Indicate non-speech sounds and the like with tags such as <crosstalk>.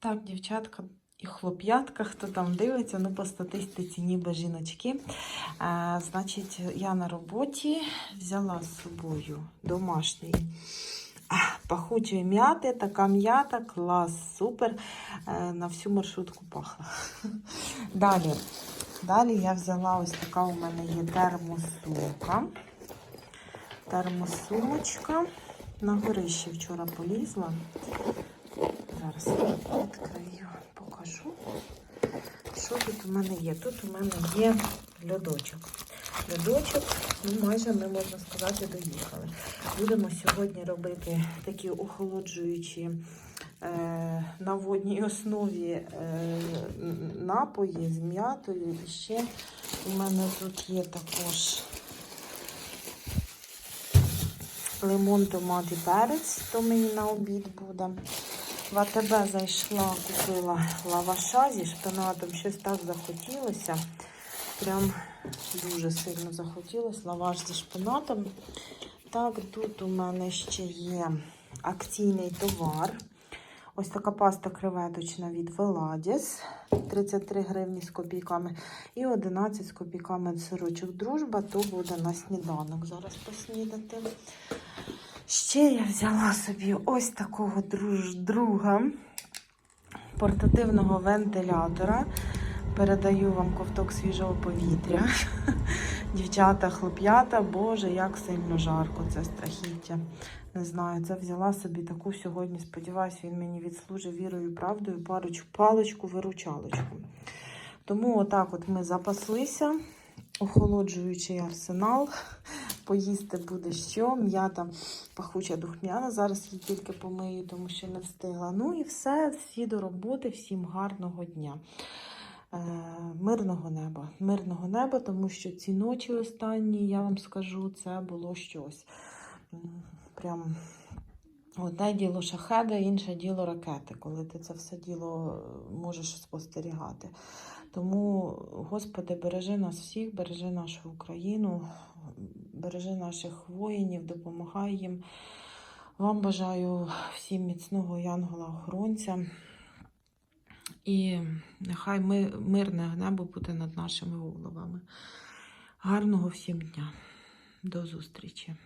Так, дівчатка і хлоп'ятка, хто там дивиться, ну по статистиці ніби жіночки. Е, значить, я на роботі взяла з собою домашній пахучої м'яти, така м'ята, клас, супер. Е, на всю маршрутку пахла. <laughs> Далі. Далі я взяла ось така у мене є термосумка. Термосумочка. На горище вчора полізла. Зараз відкрию, покажу. Що тут у мене є? Тут у мене є льодочок. Льодочок, ну майже ми, можна сказати, доїхали. Будемо сьогодні робити такі охолоджуючі е, на водній основі е, напої з м'ятою. І ще у мене тут є також лимон, томат і перець, то мені на обід буде. В АТБ зайшла, купила лаваша зі шпинатом. Щось так захотілося. Прям дуже сильно захотілося лаваш зі шпинатом. Так, тут у мене ще є акційний товар. Ось така паста креветочна від Веладіс. 33 гривні з копійками. І 11 з копійками сирочок дружба, то буде на сніданок. Зараз поснідати. Ще я взяла собі ось такого друж, друга портативного вентилятора. Передаю вам ковток свіжого повітря. <laughs> Дівчата, хлоп'ята, боже, як сильно жарко, це страхіття. Не знаю, це взяла собі таку сьогодні. Сподіваюсь, він мені відслужив вірою і правдою парочку, паличку-виручалочку. Тому отак от ми запаслися. Охолоджуючий арсенал. Поїсти буде що. М'ята пахуча духмяна. Зараз її тільки помию, тому що не встигла. Ну і все, всі до роботи, всім гарного дня. Е, мирного неба. Мирного неба, тому що ці ночі останні, я вам скажу, це було щось. Прям одне діло шахеда, інше діло ракети, коли ти це все діло е, можеш спостерігати. Тому, Господи, бережи нас всіх, бережи нашу Україну, бережи наших воїнів, допомагай їм. Вам бажаю всім міцного янгола-охоронця. І нехай ми, мирне небо буде над нашими головами. Гарного всім дня. До зустрічі!